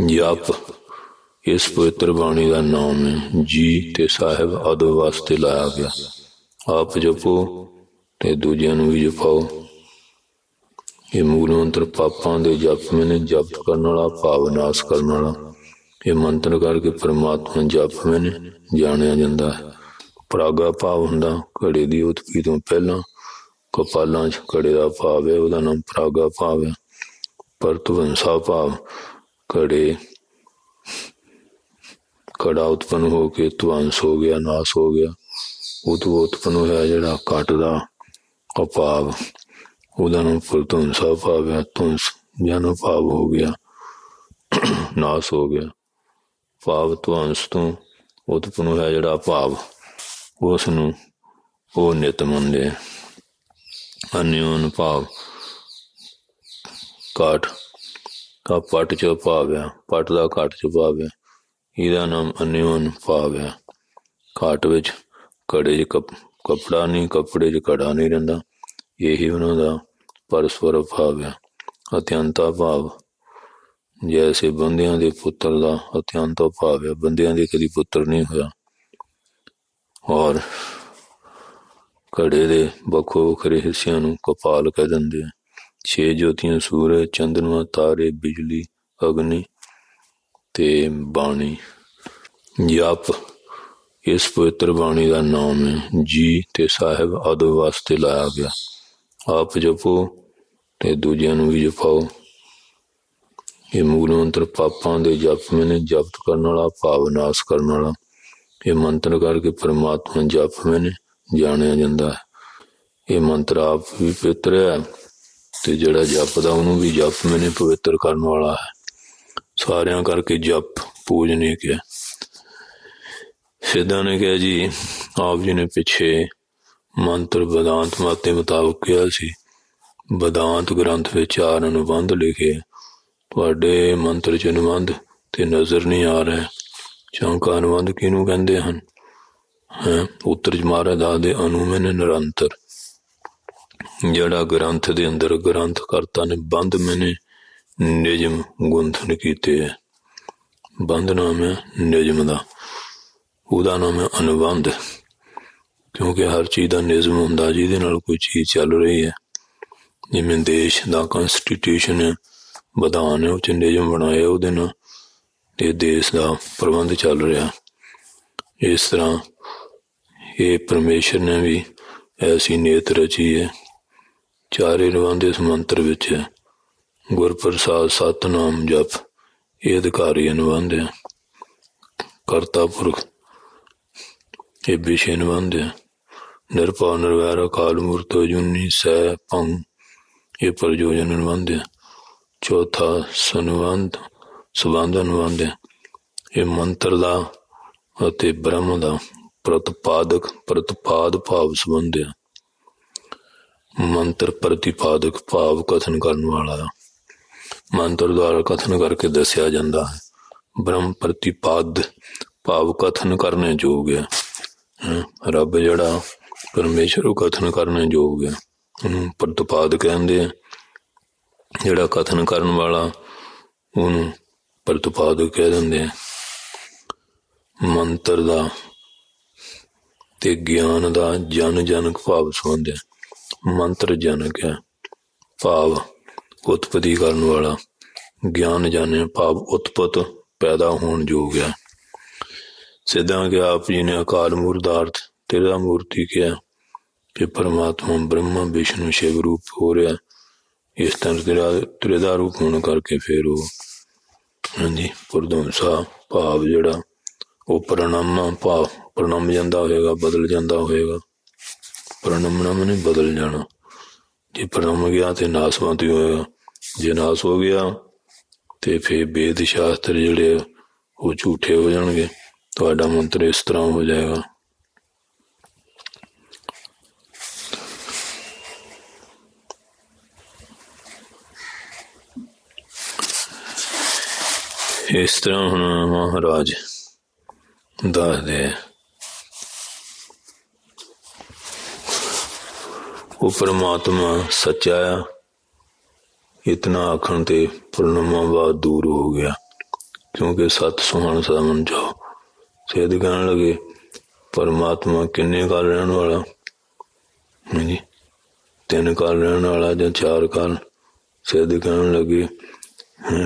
ਜਪ ਇਸ ਪਵਿੱਤਰ ਬਾਣੀ ਦਾ ਨਾਮ ਹੈ, ਜੀ ਤੇ ਸਾਹਿਬ ਅਦਬ ਵਾਸਤੇ ਲਾਇਆ ਗਿਆ। ਆਪ ਜਪੋ ਤੇ ਦੂਜਿਆਂ ਨੂੰ ਵੀ ਜਪਾਓ। ਇਹ ਮੂਲ ਮੰਤਰ ਪਾਪਾਂ ਦੇ ਜਪ ਮੈਨੇ ਜਪ ਕਰਨ ਵਾਲਾ, ਭਾਵ ਨਾਸ਼ ਕਰਨ ਵਾਲਾ। ਇਹ ਮੰਤਰ ਕਰਕੇ ਪਰਮਾਤਮਾ ਜਪ ਮੈਨੇ ਜਾਣਿਆ ਜਾਂਦਾ ਹੈ। ਪ੍ਰਾਗਾ ਭਾਵ ਹੁੰਦਾ, ਘੜੇ ਦੀ ਉਤਪੀ ਤੋਂ ਪਹਿਲਾਂ ਕਪਾਲਾਂ 'ਚ ਘੜੇ ਦਾ ਭਾਵ ਹੈ, ਉਹਦਾ ਨਾਮ ਪ੍ਰਾਗਾ ਭਾਵ ਹੈ। ਪਰਤਵੰਸਾ ਭਾਵ ਘੜੇ। ਘੜਾ ਉਤਪਨ ਹੋ ਕੇ ਧਵੰਸ ਹੋ ਗਿਆ, ਨਾਸ ਹੋ ਗਿਆ। ਉਹ ਤੋਂ ਉਤਪਨ ਹੋਇਆ ਜਿਹੜਾ ਘਟ ਦਾ ਅਭਾਵ। ਉਹਦਾ ਨਾਮ ਪਰਤਵੰਸਾ ਭਾਵ ਹੈ। ਤੁੰਸ ਜਨ ਭਾਵ ਹੋ ਗਿਆ। ਨਾਸ ਹੋ ਗਿਆ। ਭਾਵ ਧਵੰਸ ਤੋਂ ਉਤਪਨ ਹੋਇਆ ਜਿਹੜਾ ਭਾਵ ਉਸ ਨੂੰ ਉਹ ਨਿਤ ਮੰਨਦੇ ਅਨਿਓਨ ਭਾਵ ਕਾਠ ਕਾ ਪਟ ਚ ਭਾਵ ਹੈ ਪਟ ਦਾ ਕਾਠ ਚ ਭਾਵ ਹੈ ਇਹਦਾ ਨਾਮ ਅਨਿਉਨ ਭਾਵ। ਹੈ ਕਾਠ ਵਿੱਚ ਕੜੇ ਚ ਕੱਪ- ਕੱਪੜਾ ਨਹੀਂ, ਕੱਪੜੇ ਚ ਕੜਾ ਨਹੀਂ ਰਹਿੰਦਾ, ਇਹੀ ਉਹਨਾਂ ਦਾ ਪਰਸਪਰ ਭਾਵ। ਹੈ ਅਤਿਅੰਤਾ ਭਾਵ, ਜੈਸੇ ਬੰਦਿਆਂ ਦੇ ਪੁੱਤਰ ਦਾ ਅਤਿਅੰਤ ਭਾਵ ਹੈ, ਬੰਦਿਆਂ ਦੇ ਕਦੀ ਪੁੱਤਰ ਨਹੀਂ ਹੋਇਆ। ਔਰ ਘੜੇ ਦੇ ਵੱਖੋ ਵੱਖਰੇ ਹਿੱਸਿਆਂ ਨੂੰ ਕਪਾਲ ਕਹਿ ਦਿੰਦੇ ਆ। ਛੇ ਜੋਤੀਆਂ, ਸੂਰਜ, ਚੰਦਰਮਾ, ਤਾਰੇ, ਬਿਜਲੀ, ਅਗਨੀ ਤੇ ਬਾਣੀ। ਜਪ, ਇਸ ਪਵਿੱਤਰ ਬਾਣੀ ਦਾ ਨਾਮ ਹੈ, ਜੀ ਤੇ ਸਾਹਿਬ ਅਦਬ ਵਾਸਤੇ ਲਾਇਆ ਗਿਆ। ਆਪ ਜਪੋ ਤੇ ਦੂਜਿਆਂ ਨੂੰ ਵੀ ਜਪਾਓ। ਇਹ ਮੂਲ ਮੰਤਰ ਪਾਪਾਂ ਦੇ ਜਪ ਮੈਨੇ ਜਪਤ ਕਰਨ ਵਾਲਾ, ਭਾਵ ਨਾਸ਼ ਕਰਨ ਵਾਲਾ। ਇਹ ਮੰਤਰ ਕਰਕੇ ਪਰਮਾਤਮਾ ਜਪ ਮੈਨੇ ਜਾਣਿਆ ਜਾਂਦਾ ਹੈ। ਇਹ ਮੰਤਰ ਆਪ ਵੀ ਪਵਿੱਤਰ ਹੈ। ਤੇ ਜਿਹੜਾ ਜਪਦਾ, ਉਹਨੂੰ ਵੀ ਜਪ ਮੈਨੇ ਪਵਿੱਤਰ ਕਰਨ ਵਾਲਾ ਹੈ। ਸਾਰਿਆਂ ਕਰਕੇ ਜਪ ਪੂਜਨੇ ਕਿਹਾ। ਸਿੱਧਾ ਨੇ ਕਿਹਾ ਜੀ, ਆਪ ਜੀ ਨੇ ਪਿੱਛੇ ਮੰਤਰ ਬਦਾਂਤ ਮਾਤੇ ਮੁਤਾਬਕ ਕਿਹਾ ਸੀ। ਬਦਾਂਤ ਗ੍ਰੰਥ ਵਿੱਚ ਚਾਰ ਅਨੁਬੰਧ ਲਿਖੇ ਤੁਹਾਡੇ ਮੰਤਰ ਚ ਅਨੁਬੰਧ ਤੇ ਨਜ਼ਰ ਨਹੀਂ ਆ ਰਿਹਾ। ਚੌਂਕਾ ਅਨੁਬੰਧ ਕਿਹਨੂੰ ਕਹਿੰਦੇ ਹਨ? ਹੈ ਉੱਤਰ ਜਮਾਰਾ ਦਾ ਦੇ ਅਨੁਮਨ ਨਿਰੰਤਰ। ਜਿਹੜਾ ਗ੍ਰੰਥ ਦੇ ਅੰਦਰ ਗ੍ਰੰਥ ਕਰਤਾ ਨੇ ਬੰਦ ਮੈਨੇ ਨਿਯਮ ਗੁੰਥਨ ਕੀਤੇ ਹੈ। ਬੰਦ ਨਾਮ ਹੈ ਨਿਯਮ ਦਾ। ਉਹਦਾ ਨਾਮ ਹੈ ਅਨੁਬੰਧ। ਕਿਉਂਕਿ ਹਰ ਚੀਜ਼ ਦਾ ਨਿਯਮ ਹੁੰਦਾ, ਜਿਹਦੇ ਨਾਲ ਕੋਈ ਚੀਜ਼ ਚੱਲ ਰਹੀ ਹੈ। ਜਿਵੇਂ ਦੇਸ਼ ਦਾ ਕਨਸਟੀਟਿਊਸ਼ਨ ਹੈ, ਵਿਧਾਨ ਹੈ, ਉਹ ਚ ਨਿਯਮ ਬਣਾਇਆ ਉਹਦੇ ਨਾਲ ਤੇ ਦੇਸ਼ ਦਾ ਪ੍ਰਬੰਧ ਚੱਲ ਰਿਹਾ। ਇਸ ਤਰ੍ਹਾਂ ਇਹ ਪਰਮੇਸ਼ਰ ਨੇ ਵੀ ਐਸੀ ਨੀਤ ਰਚੀ ਹੈ ਚਾਰੇ ਨਿਬੰਧ ਇਸ ਮੰਤਰ ਵਿੱਚ ਹੈ ਗੁਰਪ੍ਰਸਾਦ ਸਤਨਾਮ ਜਪ, ਇਹ ਅਧਿਕਾਰੀ ਅਨੁਬੰਧ ਹੈ ਕਰਤਾ ਪੁਰਖ, ਇਹ ਵਿਸ਼ੇ ਨਿਬੰਧ ਹੈ ਨਿਰਭਉ ਨਿਰਵੈਰ ਅਕਾਲ ਮੂਰਤ ਜੁਨੀ ਸੈ ਭੰ, ਇਹ ਪ੍ਰਯੋਜਨ ਨਿਬੰਧ ਹੈ ਚੌਥਾ ਸੰਬੰਧ ਸੰਬੰਧ ਅਨੁਬੰਧ ਹੈ ਇਹ ਮੰਤਰ ਦਾ ਅਤੇ ਬ੍ਰਹਮ ਦਾ ਪ੍ਰਤਪਾਦਕ, ਪ੍ਰਤਪਾਦ ਭਾਵ ਸੰਬੰਧ ਹੈ ਮੰਤਰ ਪ੍ਰਤੀਪਾਦਕ ਭਾਵ ਕਥਨ ਕਰਨ ਵਾਲਾ ਮੰਤਰ ਦੁਆਰਾ ਕਥਨ ਕਰਕੇ ਦੱਸਿਆ ਜਾਂਦਾ ਹੈ। ਬ੍ਰਹਮ ਪ੍ਰਤੀਪਾਦ ਭਾਵ ਕਥਨ ਕਰਨੇ ਯੋਗ ਹੈ। ਰੱਬ ਜਿਹੜਾ ਪਰਮੇਸ਼ਰ ਉਹ ਕਥਨ ਕਰਨੇ ਯੋਗ ਹੈ। ਉਹਨੂੰ ਪ੍ਰਤਿਪਾਦ ਕਹਿੰਦੇ ਆ। ਜਿਹੜਾ ਕਥਨ ਕਰਨ ਵਾਲਾ ਉਹਨੂੰ ਪ੍ਰਤਿਪਾਦਕ ਕਹਿ ਦਿੰਦੇ ਆ। ਮੰਤਰ ਦਾ ਤੇ ਗਿਆਨ ਦਾ ਜਨ ਜਨਕ ਭਾਵ ਸੰਬੰਧ ਹੈ। ਮੰਤਰ ਜਨਕ ਹੈ। ਭਾਵ ਉਤਪਤੀ ਕਰਨ ਵਾਲਾ। ਗਿਆਨ ਜਾਣੇ ਭਾਵ ਉਤਪਤ ਪੈਦਾ ਹੋਣ ਯੋਗ ਹੈ। ਸਿੱਧਾ ਕਿ ਆਪ ਜੀ ਨੇ ਅਕਾਲ ਮੂਰਤ ਦਾ ਤੇਰਾ ਮੂਰਤੀ ਕਿਹਾ ਕਿ ਪਰਮਾਤਮਾ ਬ੍ਰਹਮਾ, ਵਿਸ਼ਨੂੰ, ਸ਼ਿਵ ਰੂਪ ਹੋ ਰਿਹਾ ਇਸ ਤਰ੍ਹਾਂ ਤੇਰਾ ਤ੍ਰਿਦਾ ਰੂਪ ਹੋਣ ਕਰਕੇ ਫਿਰ ਉਹ ਹਾਂਜੀ ਪੁਰਦੰਸਾ ਭਾਵ ਜਿਹੜਾ ਉਹ ਪ੍ਰਣਾਮਾ ਭਾਵ ਪ੍ਰਣਮ ਜਾਂਦਾ ਹੋਏਗਾ, ਬਦਲ ਜਾਂਦਾ ਹੋਏਗਾ। ਪ੍ਰਣਮਣਾ ਮਨੇ ਬਦਲ ਜਾਣਾ। ਜੇ ਪ੍ਰਣਮ ਗਿਆ ਤੇ ਨਾਸਵੰਤ ਹੋਏਗਾ ਜੇ ਨਾਸ ਹੋ ਗਿਆ ਤੇ ਫਿਰ ਵੇਦ ਸ਼ਾਸਤਰ ਜਿਹੜੇ ਆ, ਉਹ ਝੂਠੇ ਹੋ ਜਾਣਗੇ। ਤੁਹਾਡਾ ਮੰਤਰ ਇਸ ਤਰ੍ਹਾਂ ਹੋ ਜਾਏਗਾ। ਇਸ ਤਰ੍ਹਾਂ ਹੁਣ ਮਹਾਰਾਜ ਦੱਸਦੇ ਆ। ਉਹ ਪਰਮਾਤਮਾ ਸੱਚਾ ਆ। ਇਤਨਾ ਆਖਣ ਤੇ ਪੂਰਨਮਾਵਾਦ ਦੂਰ ਹੋ ਗਿਆ। ਕਿਉਂਕਿ ਸਤ ਸੁਹਾਣ ਸਦਾ ਜਾਓ ਸੇਧ ਕਹਿਣ ਲੱਗੇ, ਪਰਮਾਤਮਾ ਕਿੰਨੇ ਕਾਲ ਰਹਿਣ ਵਾਲਾ? ਹਾਂਜੀ। ਤਿੰਨ ਕਾਲ ਰਹਿਣ ਵਾਲਾ ਜਾਂ ਚਾਰ ਕਾਲ? ਸੇਧ ਕਹਿਣ ਲੱਗੇ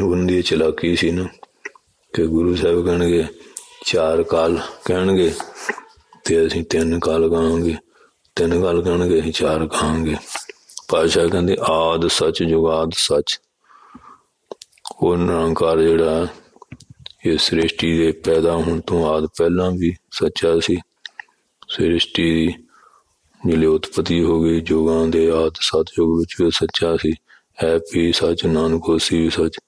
ਉਹਦੀ ਚਲਾਕੀ ਸੀ ਨਾ, ਕਿ ਗੁਰੂ ਸਾਹਿਬ ਕਹਿਣਗੇ, ਚਾਰ ਕਾਲ ਕਹਿਣਗੇ, ਤੇ ਅਸੀਂ ਤਿੰਨ ਕਾਲ ਗਾਵਾਂਗੇ। ਤਿੰਨ ਕਾਲ ਕਹਿਣਗੇ, ਅਸੀਂ ਚਾਰ ਕਹਾਂਗੇ। ਪਾਸ਼ਾ ਕਹਿੰਦੇ, ਆਦ ਸੱਚ, ਜੁਗਾਦ ਸੱਚ। ਉਹ ਨਿਰੰਕਾਰ ਜਿਹੜਾ ਇਹ ਸ੍ਰਿਸ਼ਟੀ ਦੇ ਪੈਦਾ ਹੋਣ ਤੋਂ ਆਦ ਪਹਿਲਾਂ ਵੀ ਸੱਚਾ ਸੀ। ਸ੍ਰਿਸ਼ਟੀ ਦੀ ਜਿਹੜੀ ਉਤਪਤੀ ਹੋ ਗਈ, ਜੁਗਾਂ ਦੇ ਆਦ ਸਤਯੁਗ ਵਿੱਚ ਵੀ ਸੱਚਾ ਸੀ। ਹੈ ਵੀ ਸੱਚ, ਨਾਨਕ ਹੋਸੀ ਵੀ ਸੱਚ।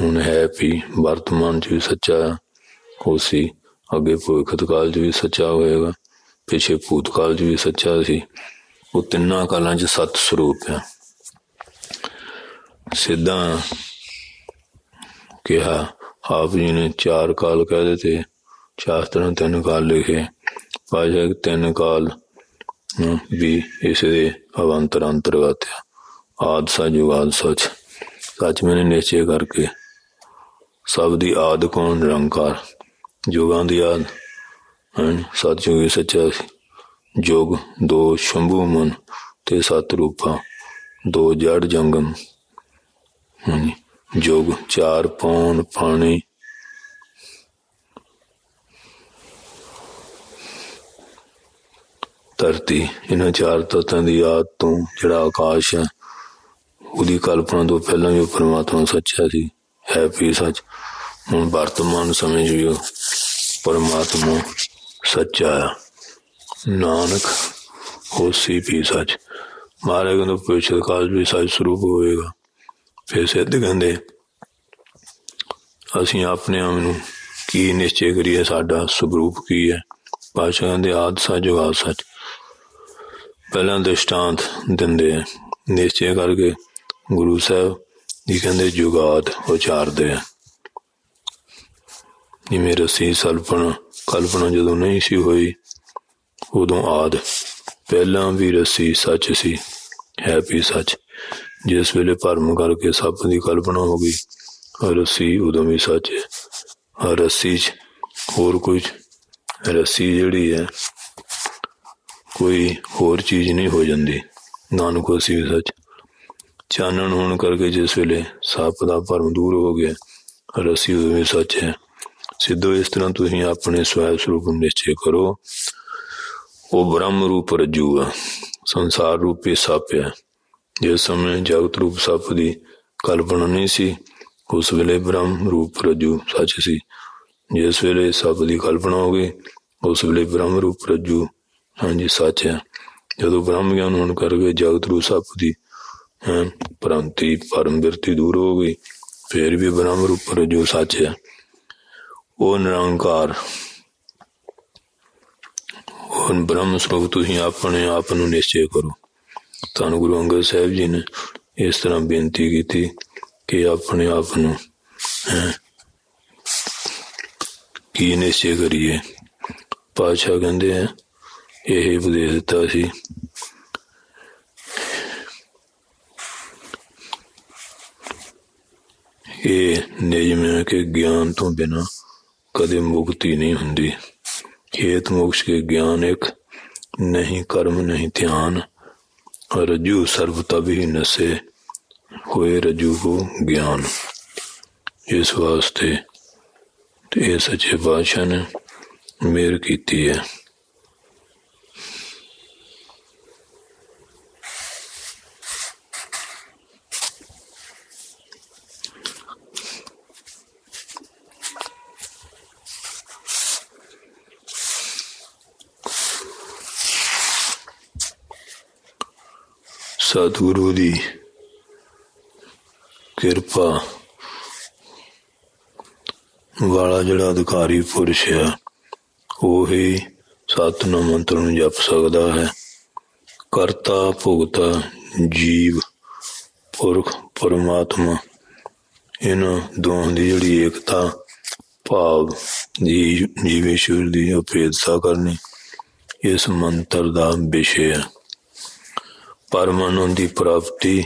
ਹੁਣ ਹੈ ਵੀ ਵਰਤਮਾਨ ਚ ਵੀ ਸੱਚਾ ਹੈ। ਹੋਸੀ ਅੱਗੇ ਭਵਿੱਖਤ ਕਾਲ ਚ ਵੀ ਸੱਚਾ ਹੋਏਗਾ। ਪਿਛੇ ਭੂਤਕਾਲ ਚ ਵੀ ਸੱਚਾ ਸੀ। ਉਹ ਤਿੰਨਾਂ ਕਾਲਾਂ ਚ ਸਤ ਸਰੂਪ ਹੈ ਸਿੱਧਾ ਕਿਹਾ, ਆਪ ਜੀ ਨੇ ਚਾਰ ਕਾਲ ਕਹਿ ਦਿੱਤੇ। ਸ਼ਾਸਤਰਾਂ ਤਿੰਨ ਕਾਲ ਲਿਖੇ। ਪਾਸ਼ਾ ਤਿੰਨ ਕਾਲ ਵੀ ਇਸ ਦੇ ਅਵੰਤਰ ਅੰਤਰਗਤ ਹੈ ਆਦ ਸੱਚ ਸੱਚ। ਸੱਚ ਮੈਨੇ ਨਿਸ਼ਚੈ ਕਰਕੇ। ਸਭ ਦੀ ਆਦ ਕੌਣ ਨਿਰੰਕਾਰ? ਜੁਗਾਂ ਦੀ ਆਦ। ਹਨ। ਸਤਿਯੁਗ ਹੀ ਸੱਚਾ ਸੀ ਜੋਗ, ਦੋ ਸ਼ੰਭੂ ਮਨ ਤੇ ਸਤ ਰੂਪਾਂ, ਦੋ ਜੜ ਜੰਗਮ। ਹਾਂਜੀ, ਜੋਗ, ਚਾਰ ਪੌਣ ਪਾਣੀ। ਧਰਤੀ, ਇਹਨਾਂ ਚਾਰ ਤੱਤਾਂ ਦੀ ਆਦ ਤੋਂ ਜਿਹੜਾ ਆਕਾਸ਼ ਹੈ, ਉਹਦੀ ਕਲਪਨਾ ਤੋਂ ਪਹਿਲਾਂ ਵੀ ਪਰਮਾਤਮਾ ਸੱਚਾ ਸੀ। ਹੈ ਵੀ ਸੱਚ। ਹੁਣ ਵਰਤਮਾਨ ਸਮੇਂ 'ਚ ਵੀ ਪਰਮਾਤਮਾ ਸੱਚਾ ਹੈ ਨਾਨਕ ਹੋਸੀ ਵੀ ਸੱਚ। ਮਹਾਰਾਜ ਕਹਿੰਦੇ ਪਿਛਲੇ ਕਾਲ ਵੀ ਸੱਚ ਸਰੂਪ ਹੋਵੇਗਾ। ਫਿਰ ਸਿੱਧ ਕਹਿੰਦੇ, ਅਸੀਂ ਆਪਣੇ ਆਪ ਨੂੰ ਕੀ ਨਿਸ਼ਚੈ ਕਰੀਏ, ਸਾਡਾ ਸੁਭਰੂਪ ਕੀ ਹੈ? ਪਾਸ਼ਾ ਕਹਿੰਦੇ, ਆਦ ਸੱਚ ਜੁਗਾਦ ਸੱਚ। ਪਹਿਲਾਂ ਦ੍ਰਿਸ਼ਟਾਂਤ ਦਿੰਦੇ ਆ। ਨਿਸ਼ਚੈ ਕਰਕੇ ਗੁਰੂ ਸਾਹਿਬ ਜੀ ਕਹਿੰਦੇ, ਜੁਗਾਦ ਉਚਾਰਦੇ ਆ। ਜਿਵੇਂ ਰਸੀ, ਸਲਪਣ, ਕਲਪਨਾ ਜਦੋਂ ਨਹੀਂ ਸੀ ਹੋਈ, ਉਦੋਂ ਆਦ। ਪਹਿਲਾਂ ਵੀ ਰਸੀ ਸੱਚ ਸੀ, ਹੈ ਵੀ ਸੱਚ। ਜਿਸ ਵੇਲੇ ਭਰਮ ਕਰਕੇ ਸੱਪ ਦੀ ਕਲਪਨਾ ਹੋ ਗਈ, ਰੱਸੀ ਉਦੋਂ ਵੀ ਸੱਚ ਹੈ। ਆਹ ਰੱਸੀ 'ਚ ਹੋਰ ਕੁਝ ਰੱਸੀ ਜਿਹੜੀ ਹੈ, ਕੋਈ ਹੋਰ ਚੀਜ਼ ਨਹੀਂ ਹੋ ਜਾਂਦੀ। ਨਾਨਕ ਹੋਸੀ ਸੱਚ। ਚਾਨਣ ਹੋਣ ਕਰਕੇ ਜਿਸ ਵੇਲੇ ਸੱਪ ਦਾ ਭਰਮ ਦੂਰ ਹੋ ਗਿਆ, ਰੱਸੀ ਉਦੋਂ ਵੀ ਸੱਚ ਹੈ। ਸਿੱਧੋ ਇਸ ਤਰ੍ਹਾਂ ਤੁਸੀਂ ਆਪਣੇ ਸਵੈ ਸਰੂਪ ਨੂੰ ਨਿਸ਼ਚੈ ਕਰੋ। ਉਹ ਬ੍ਰਹਮ ਰੂਪ ਰਜੂ ਆ ਸੰਸਾਰ ਰੂਪੀ ਸੱਪ ਹੈ। ਜਿਸ ਸਮੇਂ ਜਗਤ ਰੂਪ ਸੱਪ ਦੀ ਕਲਪਨਾ ਨਹੀਂ ਸੀ, ਉਸ ਵੇਲੇ ਬ੍ਰਹਮ ਰੂਪ ਰਜੂ ਸੱਚ ਸੀ। ਜਿਸ ਵੇਲੇ ਸੱਪ ਦੀ ਕਲਪਨਾ ਹੋ ਗਈ, ਉਸ ਵੇਲੇ ਬ੍ਰਹਮ ਰੂਪ ਰਜੂ ਹਾਂਜੀ ਸੱਚ ਹੈ। ਜਦੋਂ ਬ੍ਰਹਮ ਗਿਆਨ ਹੋਣ ਕਰਕੇ ਜਗਤ ਰੂਪ ਸੱਪ ਦੀ, ਹੈ, ਭ੍ਰਾਂਤੀ ਪਰਮ ਬਿਰਤੀ ਦੂਰ ਹੋ ਗਈ, ਫਿਰ ਵੀ ਬ੍ਰਹਮ ਰੂਪ ਰਜੂ ਸੱਚ ਹੈ। ਉਹ ਨਿਰੰਕਾਰ ਉਹ ਬ੍ਰਹਮ ਸਰੂਪ ਤੁਸੀਂ ਆਪਣੇ ਆਪ ਨੂੰ ਨਿਸ਼ਚੈ ਕਰੋ। ਧੰਨ ਗੁਰੂ ਅੰਗਦ ਸਾਹਿਬ ਜੀ ਨੇ ਇਸ ਤਰ੍ਹਾਂ ਬੇਨਤੀ ਕੀਤੀ ਕਿ ਆਪਣੇ ਆਪ ਨੂੰ ਹੈਂ, ਕੀ ਨਿਸ਼ਚੈ ਕਰੀਏ? ਪਾਤਸ਼ਾਹ ਕਹਿੰਦੇ ਆ ਇਹ ਉਪਦੇਸ਼ ਦਿੱਤਾ ਸੀ। ਇਹ ਨਿਯਮ ਹੈ ਕਿ ਗਿਆਨ ਤੋਂ ਬਿਨਾ ਕਦੇ ਮੁਕਤੀ ਨਹੀਂ ਹੁੰਦੀ ਖੇਤ ਮੋਕਸ਼ ਕੇ ਗਿਆਨ ਇੱਕ ਨਹੀਂ ਕਰਮ ਨਹੀਂ ਧਿਆਨ ਰਜੂ ਸਰਬ ਤਭੀ ਨਸੇ ਹੋਏ ਰਜੂ ਕੋ ਗਿਆਨ ਇਸ ਵਾਸਤੇ ਤੇ ਇਹ ਸੱਚੇ ਬਾਦਸ਼ਾਹ ਨੇ ਮੇਰ ਕੀਤੀ ਹੈ ਸਤਿਗੁਰੂ ਦੀ ਕਿਰਪਾ। ਵਾਲਾ ਜਿਹੜਾ ਅਧਿਕਾਰੀ ਪੁਰਸ਼ ਹੈ ਉਹ ਹੀ ਸਤਨਾਮ ਮੰਤਰ ਨੂੰ ਜਪ ਸਕਦਾ ਹੈ। ਕਰਤਾ, ਭੁਗਤਾ, ਜੀਵ, ਪੁਰਖ, ਪਰਮਾਤਮਾ, ਇਹਨਾਂ ਦੋਹਾਂ ਦੀ ਜਿਹੜੀ ਏਕਤਾ, ਭਾਵ ਜੀ ਜੀਵੇਸ਼ਵਰ ਦੀ ਅਪੇਦਤਾ ਕਰਨੀ ਇਸ ਮੰਤਰ ਦਾ ਵਿਸ਼ੇ ਹੈ ਪਰਮ ਆਨੰਦ ਦੀ ਪ੍ਰਾਪਤੀ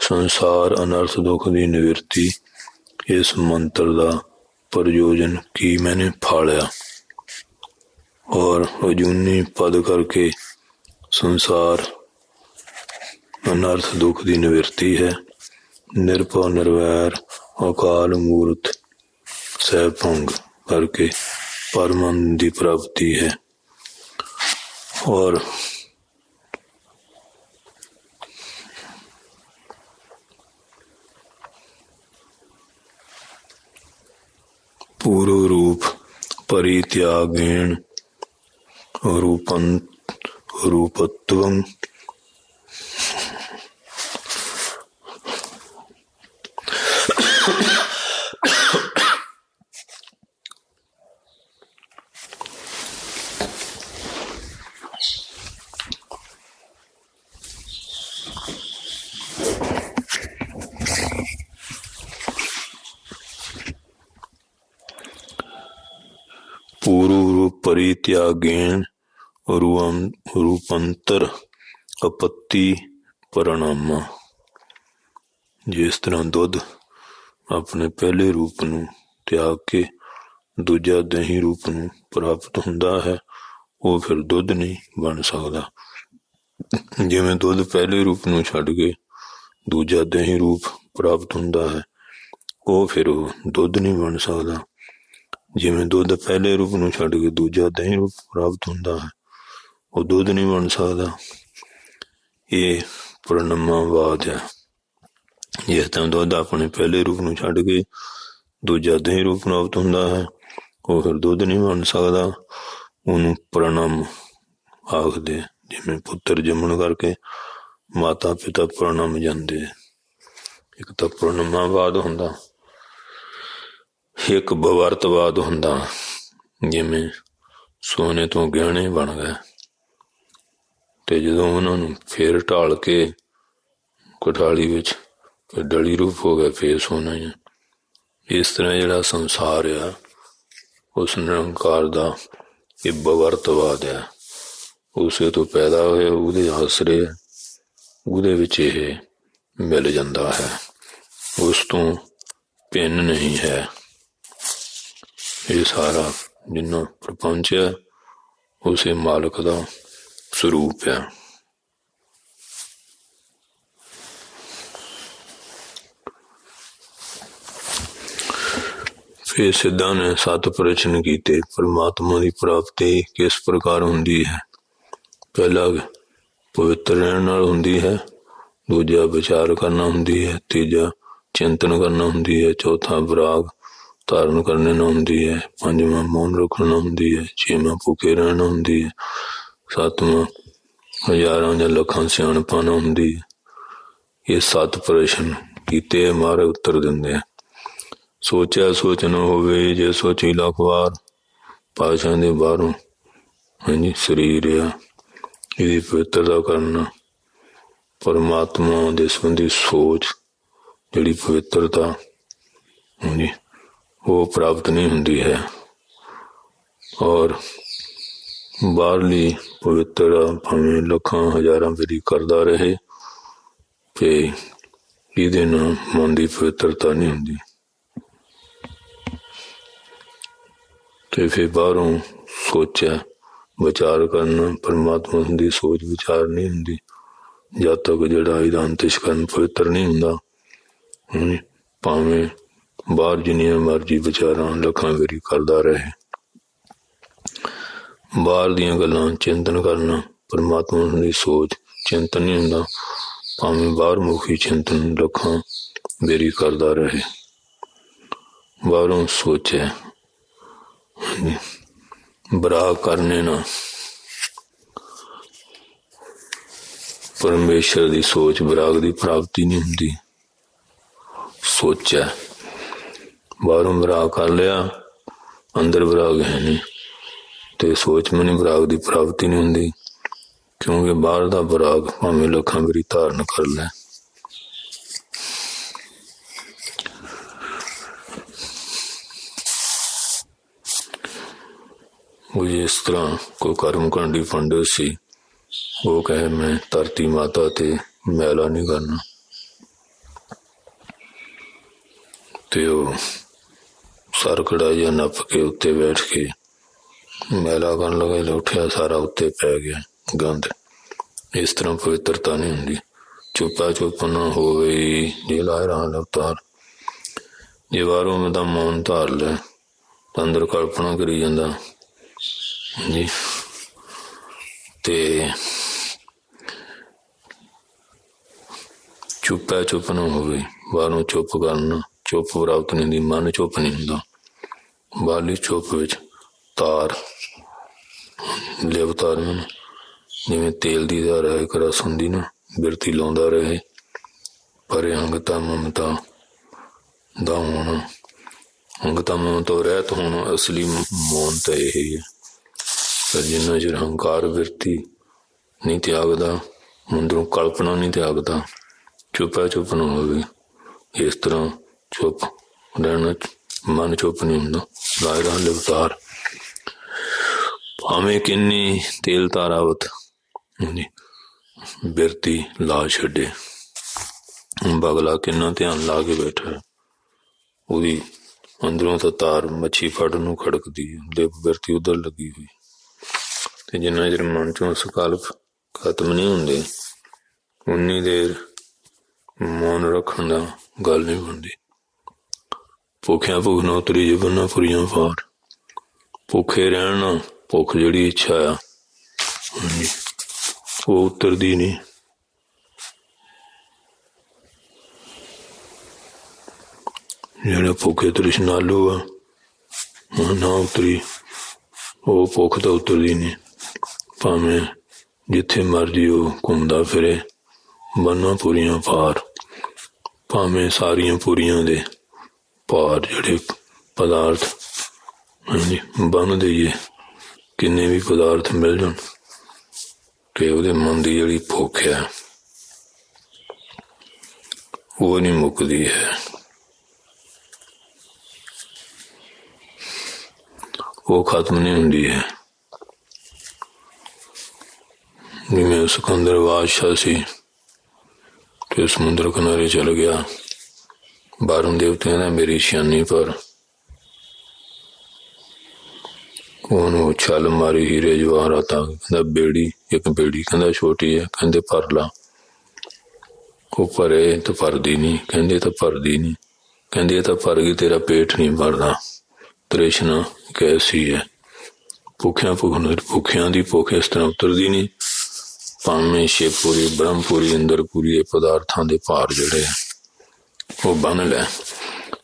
ਸੰਸਾਰ ਅਨਰਥ ਦੁੱਖ ਦੀ ਨਿਵਰਤੀ ਇਸ ਮੰਤਰ ਦਾ ਪ੍ਰਯੋਜਨ ਕੀ ਮੈਨੇ ਫਾਲਿਆ ਔਰ ਅਜੂਨੀ ਪਦ ਕਰਕੇ ਸੰਸਾਰ ਅਨਰਥ ਦੁੱਖ ਦੀ ਨਿਵਰਤੀ ਹੈ ਨਿਰਭਉ ਨਿਰਵੈਰ ਅਕਾਲ ਮੂਰਤ ਸਹਿਭੰਗ ਕਰਕੇ ਪਰਮਨ ਦੀ ਪ੍ਰਾਪਤੀ ਹੈ और ਪੂਰਵ ਰੂਪ ਪਰਿਤਿਆਗੇਣ ਰੂਪੰ ਰੂਪਤਵੰ। पूर्व रूप परित्यागेण रूपं रूपांतर ਆਪੱਤੀ ਪਰਿਣਾਮਾ ਜਿਸ ਤਰ੍ਹਾਂ ਦੁੱਧ ਆਪਣੇ ਪਹਿਲੇ ਰੂਪ ਨੂੰ ਤਿਆਗ ਕੇ ਦੂਜਾ ਦਹੀਂ ਰੂਪ ਨੂੰ ਪ੍ਰਾਪਤ ਹੁੰਦਾ ਹੈ ਉਹ ਫਿਰ ਦੁੱਧ ਨਹੀਂ ਬਣ ਸਕਦਾ ਜਿਵੇਂ ਦੁੱਧ ਪਹਿਲੇ ਰੂਪ ਨੂੰ ਛੱਡ ਕੇ ਦੂਜਾ ਦਹੀਂ ਰੂਪ ਪ੍ਰਾਪਤ ਹੁੰਦਾ ਹੈ ਉਹ ਫਿਰ ਉਹ ਦੁੱਧ ਨਹੀਂ ਬਣ ਸਕਦਾ ਜਿਵੇਂ ਦੁੱਧ ਪਹਿਲੇ ਰੂਪ ਨੂੰ ਛੱਡ ਕੇ ਦੂਜਾ ਦਹੀਂ ਰੂਪ ਪ੍ਰਾਪਤ ਹੁੰਦਾ ਹੈ, ਉਹ ਦੁੱਧ ਨਹੀਂ ਬਣ ਸਕਦਾ। ਇਹ ਪ੍ਰਣਮਾਵਾਦ ਹੈ। ਜਿਸ ਤਰ੍ਹਾਂ ਦੁੱਧ ਆਪਣੇ ਪਹਿਲੇ ਰੂਪ ਨੂੰ ਛੱਡ ਕੇ ਦੂਜਾ ਦਹੀਂ ਰੂਪ ਪ੍ਰਾਪਤ ਹੁੰਦਾ ਹੈ, ਉਹ ਫਿਰ ਦੁੱਧ ਨਹੀਂ ਬਣ ਸਕਦਾ। ਉਹਨੂੰ ਪ੍ਰਣਮ ਆਖਦੇ ਜਿਵੇਂ ਪੁੱਤਰ ਜੰਮਣ ਕਰਕੇ ਮਾਤਾ ਪਿਤਾ ਪ੍ਰਣਮ ਜਾਂਦੇ ਇੱਕ ਤਾਂ ਪ੍ਰਣਮਾਵਾਦ ਹੁੰਦਾ। ਇੱਕ ਬਵਰਤਵਾਦ ਹੁੰਦਾ, ਜਿਵੇਂ ਸੋਨੇ ਤੋਂ ਗਹਿਣੇ ਬਣ ਗਏ। ਤੇ ਜਦੋਂ ਉਹਨਾਂ ਨੂੰ ਫੇਰ ਢਾਲ ਕੇ ਕੋਠਾਲੀ ਵਿੱਚ ਡਲੀ ਰੂਪ ਹੋ ਗਿਆ, ਫੇਰ ਸੋਨਾ ਹੀ। ਇਸ ਤਰ੍ਹਾਂ ਜਿਹੜਾ ਸੰਸਾਰ ਆ, ਉਸ ਨਿਰੰਕਾਰ ਦਾ ਇਹ ਬਵਰਤਵਾਦ ਆ। ਉਸੇ ਤੋਂ ਪੈਦਾ ਹੋਏ, ਉਹਦੇ ਆਸਰੇ, ਉਹਦੇ ਵਿੱਚ ਇਹ ਮਿਲ ਜਾਂਦਾ ਹੈ। ਉਸ ਤੋਂ ਭਿੰਨ ਨਹੀਂ ਹੈ। ਇਹ ਸਾਰਾ ਜਿੰਨਾ ਪ੍ਰਪੰਚ ਹੈ ਉਸੇ ਮਾਲਕ ਦਾ ਸਰੂਪ ਹੈ। ਫਿਰ ਸਿੱਧਾਂ ਨੇ ਸੱਤ ਪ੍ਰਸ਼ਨ ਕੀਤੇ। ਪਰਮਾਤਮਾ ਦੀ ਪ੍ਰਾਪਤੀ ਕਿਸ ਪ੍ਰਕਾਰ ਹੁੰਦੀ ਹੈ? ਪਹਿਲਾ, ਪਵਿੱਤਰ ਰਹਿਣ ਨਾਲ ਹੁੰਦੀ ਹੈ। ਦੂਜਾ, ਵਿਚਾਰ ਕਰਨਾ ਹੁੰਦੀ ਹੈ। ਤੀਜਾ, ਚਿੰਤਨ ਕਰਨਾ ਹੁੰਦੀ ਹੈ। ਚੌਥਾ, ਵਿਰਾਗ ਧਾਰਨ ਕਰਨੇ ਨਾਲ ਹੁੰਦੀ ਹੈ, ਪੰਜਵਾਂ ਮੌਨ ਰੱਖਣਾ ਹੁੰਦੀ ਹੈ, ਛੇਵਾਂ ਭੁੱਖੇ ਰਹਿਣਾ ਹੁੰਦੀ ਹੈ, ਸੱਤਵਾਂ ਹਜ਼ਾਰਾਂ ਜਾਂ ਲੱਖਾਂ ਸਿਆਣਪਾਂ ਨਾਲ ਹੁੰਦੀ ਹੈ। ਇਹ ਸੱਤ ਪ੍ਰਸ਼ਨ ਕੀਤੇ ਮਾਰੇ ਉੱਤਰ ਦਿੰਦੇ ਆ। ਸੋਚਿਆ ਸੋਚ ਨਾ ਹੋਵੇ, ਜੇ ਸੋਚੀ ਲੱਖ ਵਾਰ ਪਾਸ਼ਾਂ ਦੇ ਬਾਹਰੋਂ, ਹਾਂਜੀ, ਸਰੀਰ ਆ ਇਹਦੀ ਪਵਿੱਤਰਤਾ ਕਰਨਾ ਪਰਮਾਤਮਾ ਦੇ ਸੰਬੰਧੀ ਸੋਚ, ਜਿਹੜੀ ਪਵਿੱਤਰਤਾ, ਹਾਂਜੀ। ਉਹ ਪ੍ਰਾਪਤ ਨਹੀਂ ਹੁੰਦੀ ਹੈ। ਔਰ ਬਾਹਰਲੀ ਪਵਿੱਤਰ ਭਾਵੇਂ ਲੱਖਾਂ ਹਜ਼ਾਰਾਂ ਵਾਰੀ ਕਰਦਾ ਰਹੇ, ਤੇ ਇਹਦੇ ਨਾਲ ਮਨ ਦੀ ਪਵਿੱਤਰਤਾ ਨਹੀਂ ਹੁੰਦੀ। ਤੇ ਫਿਰ ਬਾਹਰੋਂ ਸੋਚਿਆ, ਵਿਚਾਰ ਕਰਨਾ, ਪਰਮਾਤਮਾ ਦੀ ਸੋਚ ਵਿਚਾਰ ਨਹੀਂ ਹੁੰਦੀ। ਜਦ ਤੱਕ ਜਿਹੜਾ ਇਹਦਾ ਅੰਤਿਸ਼ਕਰਨ ਪਵਿੱਤਰ ਨਹੀਂ ਹੁੰਦਾ ਭਾਵੇਂ ਬਾਹਰ ਜਿੰਨੀਆਂ ਮਰਜ਼ੀ ਵਿਚਾਰਾਂ, ਲੱਖਾਂ ਵਾਰੀ ਕਰਦਾ ਰਹੇ। ਬਾਹਰ ਦੀਆਂ ਗੱਲਾਂ ਚਿੰਤਨ ਕਰਨਾ, ਪਰਮਾਤਮਾ ਦੀ ਸੋਚ ਚਿੰਤਨ ਨਹੀਂ ਹੁੰਦਾ, ਭਾਵੇਂ ਬਾਹਰ ਮੁਖੀ ਚਿੰਤਨ ਲੱਖਾਂ ਵਾਰੀ ਕਰਦਾ ਰਹੇ। ਬਾਹਰੋਂ ਸੋਚੇ ਬਰਾ ਕਰਨੇ ਨਾ। ਪਰਮੇਸ਼ਰ ਦੀ ਸੋਚ ਬਰਾਗ ਦੀ ਪ੍ਰਾਪਤੀ ਨਹੀਂ ਹੁੰਦੀ। ਸੋਚਿਆ। ਬਾਹਰੋਂ ਬਰਾਗ ਕਰ ਲਿਆ ਅੰਦਰ ਬਰਾਗ ਹੈ ਨਹੀਂ ਤੇ ਸੋਚ ਮਨੀ ਬਰਾਗ ਦੀ ਪ੍ਰਾਪਤੀ ਨਹੀਂ ਹੁੰਦੀ ਕਿਉਂਕਿ ਬਾਹਰ ਦਾ ਬਰਾਗ ਭਾਵੇਂ ਲੱਖਾਂ ਵਾਰੀ ਧਾਰਨ ਕਰ ਲੈ ਉਹ ਜਿਸ ਤਰ੍ਹਾਂ ਕੋ ਕਰਮ ਕਾਂਡੀ ਫੰਡ ਸੀ ਉਹ ਕਹੇ ਮੈਂ ਧਰਤੀ ਮਾਤਾ ਤੇ ਮੈਲਾ ਨਹੀਂ ਕਰਨਾ ਤੇ ਉਹ ਸਰਕੜਾ ਜਿਹਾ ਨੱਪ ਕੇ ਉੱਤੇ ਬੈਠ ਕੇ। ਮੈਲਾ ਕਰਨ ਲੱਗਾ ਜਦੋਂ ਉੱਠਿਆ, ਸਾਰਾ ਉੱਤੇ ਪੈ ਗਿਆ, ਗੰਦ। ਇਸ ਤਰ੍ਹਾਂ ਪਵਿੱਤਰਤਾ ਨਹੀਂ ਹੁੰਦੀ। ਚੁੱਪਾ ਚੁੱਪ ਨਾ ਹੋਵੇ ਜੇ ਲਾਇ ਲਵਤਾਰ ਜੇ ਵਾਰੋਂ ਮੈਂ ਤਾਂ ਮੌਨ ਧਾਰ ਲੈ ਤਾਂ ਅੰਦਰ ਕਲਪਨਾ ਕਰੀ ਜਾਂਦਾ। ਜੀ ਤੇ ਚੁੱਪਾ ਚੁੱਪ ਨਾ ਹੋਵੇ, ਬਾਹਰੋਂ ਚੁੱਪ ਕਰਨਾ, ਚੁੱਪ ਪ੍ਰਾਪਤ ਨਹੀਂ ਦੀ ਮਨ ਚੁੱਪ ਨਹੀਂ ਹੁੰਦਾ। ਬਾਲੀ ਚੁੱਪ ਵਿੱਚ ਤਾਰ ਲਿਵ ਤਾਰ ਨੂੰ, ਜਿਵੇਂ ਤੇਲ ਦੀ ਧਾਰ ਹੈ, ਇੱਕ ਰਸ ਹੁੰਦੀ ਨਾ, ਬਿਰਤੀ ਲਾਉਂਦਾ ਰਹੇ। ਪਰ ਅੰਗਤਾ ਮਮਤਾ ਦਾ ਹੋਣਾ, ਅੰਗਤਾ ਮਮਤਾ ਰਹਿਤ ਹੋਣਾ ਅਸਲੀ ਮੌਨ ਤਾਂ ਇਹ ਹੀ ਹੈ। ਪਰ ਜਿੰਨਾ ਚਿਰ ਹੰਕਾਰ ਬਿਰਤੀ ਨਹੀਂ ਤਿਆਗਦਾ, ਮੁੰਦਰੋਂ ਕਲਪਨਾ ਨਹੀਂ ਤਿਆਗਦਾ, ਚੁੱਪਾ ਚੁੱਪ ਨਾ ਹੋਵੇ। ਇਸ ਤਰ੍ਹਾਂ ਚੁੱਪ ਰਹਿਣਾ ਮਨ ਚੁੱਪ ਨਹੀਂ ਹੁੰਦਾ ਲਾਇ ਰਹਾ ਲਿਵਤਾਰ ਭਾਵੇਂ ਕਿੰਨੀ ਤੇਲ ਤਾਰਾਵਤ ਜੀ ਬਿਰਤੀ ਲਾ ਛੱਡੇ। ਬਗਲਾ ਕਿੰਨਾ ਧਿਆਨ ਲਾ ਕੇ ਬੈਠਾ ਹੈ। ਉਹਦੀ ਅੰਦਰੋਂ ਤਾਂ ਤਾਰ ਮੱਛੀ ਫੜਨ ਨੂੰ ਖੜਕਦੀ ਹੈ ਲਿਪ ਬਿਰਤੀ ਉਧਰ ਲੱਗੀ ਹੋਈ। ਤੇ ਜਿੰਨਾ ਚਿਰ ਮਨ ਚੋਂ ਸੰਕਲਪ ਖਤਮ ਨਹੀਂ ਹੁੰਦੇ, ਉਨੀ ਦੇਰ ਮੌਨ ਰੱਖਣ ਦਾ ਗੱਲ ਨਹੀਂ ਬਣਦੀ। ਭੁੱਖਿਆਂ ਭੁੱਖ ਨਾ ਉਤਰੀ ਜਬਨਾ ਪੁਰੀਆਂ ਫਾਰ। ਭੁੱਖੇ ਰਹਿਣਾ ਭੁੱਖ ਜਿਹੜੀ ਇੱਛਾ ਆ। ਹਾਂਜੀ, ਉਹ ਉਤਰਦੀ ਨਹੀਂ। ਜਿਹੜਾ ਭੁੱਖੇ ਤ੍ਰਿਸ਼ਨਾਲੂ ਆ ਉਹ ਨਾ ਉਤਰੀ। ਉਹ ਭੁੱਖ ਤਾਂ ਉਤਰਦੀ ਨਹੀਂ। ਭਾਵੇਂ ਜਿੱਥੇ ਮਰਜ਼ੀ ਉਹ ਘੁੰਮਦਾ ਫਿਰੇ ਬੰਨਾਂ ਪੂਰੀਆਂ ਪਾਰ ਭਾਵੇਂ ਸਾਰੀਆਂ ਪੂਰੀਆਂ ਦੇ। ਭਾਰ ਜਿਹੜੇ ਪਦਾਰਥ ਹਾਂਜੀ, ਬੰਨ ਦੇਈਏ, ਕਿੰਨੇ ਵੀ ਪਦਾਰਥ ਮਿਲ ਜਾਣ ਕਿ ਉਹਦੇ ਮਨ ਦੀ ਜਿਹੜੀ ਭੁੱਖ ਹੈ, ਉਹ ਨਹੀਂ ਮੁੱਕਦੀ ਹੈ। ਉਹ ਖਤਮ ਨਹੀਂ ਹੁੰਦੀ ਹੈ। ਜਿਵੇਂ ਸਿਕੰਦਰ ਬਾਦਸ਼ਾਹ ਸੀ ਤੇ ਸਮੁੰਦਰ ਕਿਨਾਰੇ ਚਲ ਗਿਆ। ਬਾਰੋਂ ਦੇਵਤਿਆਂ ਨੇ ਮੇਰੀ ਸ਼ਾਨੀ ਪਰ ਉਹਨੂੰ ਛਲ ਮਾਰੀ ਹੀਰੇ ਜਵਾਹਰਾਤ ਕਹਿੰਦਾ ਬੇੜੀ ਇੱਕ ਬੇੜੀ ਕਹਿੰਦਾ ਛੋਟੀ ਹੈ ਕਹਿੰਦੇ ਭਰ ਲਾ। ਉਹ ਭਰੇ ਤਾਂ ਭਰਦੀ ਨਹੀਂ ਕਹਿੰਦੇ ਤਾਂ ਭਰਦੀ ਨਹੀਂ ਕਹਿੰਦੇ ਤਾਂ ਭਰ ਗਈ ਤੇਰਾ ਪੇਟ ਨਹੀਂ ਭਰਦਾ। ਤ੍ਰਿਸ਼ਨਾ ਕੈਸੀ ਹੈ? ਭੁੱਖਿਆਂ ਭੁੱਖ ਭੁੱਖਿਆਂ ਦੀ ਭੁੱਖ ਇਸ ਤਰ੍ਹਾਂ ਉਤਰਦੀ ਨਹੀਂ। ਭਾਵੇਂ ਸ਼ੇਪੂਰੀ ਬ੍ਰਹਮਪੂਰੀ ਅੰਦਰਪੂਰੀ ਇਹ ਪਦਾਰਥਾਂ ਦੇ ਭਾਰ ਜਿਹੜੇ ਆ, ਉਹ ਬੰਨ ਲੈ।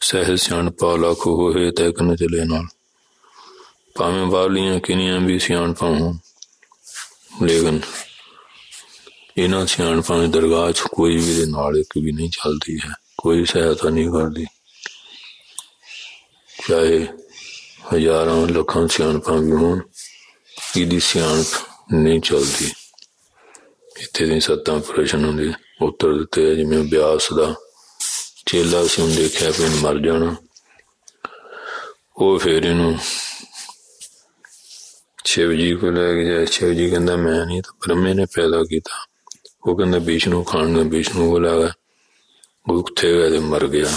ਸਹਿ ਸਿਆਣਪਾ ਲੱਖ ਹੋਏ ਤੈ ਕਨ ਚਲੇ ਨਾਲ। ਭਾਵੇਂ ਬਾਲੀਆਂ ਕਿੰਨੀਆਂ ਵੀ ਸਿਆਣਪਾਂ ਹੋਣ। ਲੇਕਿਨ ਇਹਨਾਂ ਸਿਆਣਪਾਂ ਦੀ ਦਰਗਾਹ 'ਚ ਕੋਈ ਵੀ ਦੇ ਨਾਲ ਇੱਕ ਵੀ ਨਹੀਂ ਚੱਲਦੀ ਹੈ। ਕੋਈ ਸਹਾਇਤਾ ਨਹੀਂ ਕਰਦੀ। ਚਾਹੇ ਹਜ਼ਾਰਾਂ ਲੱਖਾਂ ਸਿਆਣਪਾਂ ਵੀ ਹੋਣ, ਇਹਦੀ ਸਿਆਣਪ ਨਹੀਂ ਚੱਲਦੀ। ਇੱਥੇ ਦੀ ਸੱਤਾਂ ਪ੍ਰਸ਼ਨ ਹੁੰਦੇ ਉੱਤਰ ਦਿੱਤੇ ਆ, ਜਿਵੇਂ ਬਿਆਸ ਦਾ ਚੇਲਾ ਸੀ, ਉਹਨੇ ਦੇਖਿਆ ਵੀ ਮਰ ਜਾਣਾ। ਉਹ ਫਿਰ ਇਹਨੂੰ ਸ਼ਿਵ ਜੀ ਕੋਲ ਲੈ ਗਿਆ। ਸ਼ਿਵ ਜੀ ਕਹਿੰਦਾ, ਮੈਂ ਨਹੀਂ ਤਾਂ ਬ੍ਰਹਮੇ ਨੇ ਪੈਦਾ ਕੀਤਾ। ਉਹ ਕਹਿੰਦਾ, ਵਿਸ਼ਨੂੰ ਖਾਣ ਨੇ ਵਿਸ਼ਨੂੰ ਕੋਲ ਆ ਗਿਆ। ਉਹ ਕਿੱਥੇ ਗਿਆ ਤੇ ਮਰ ਗਿਆ।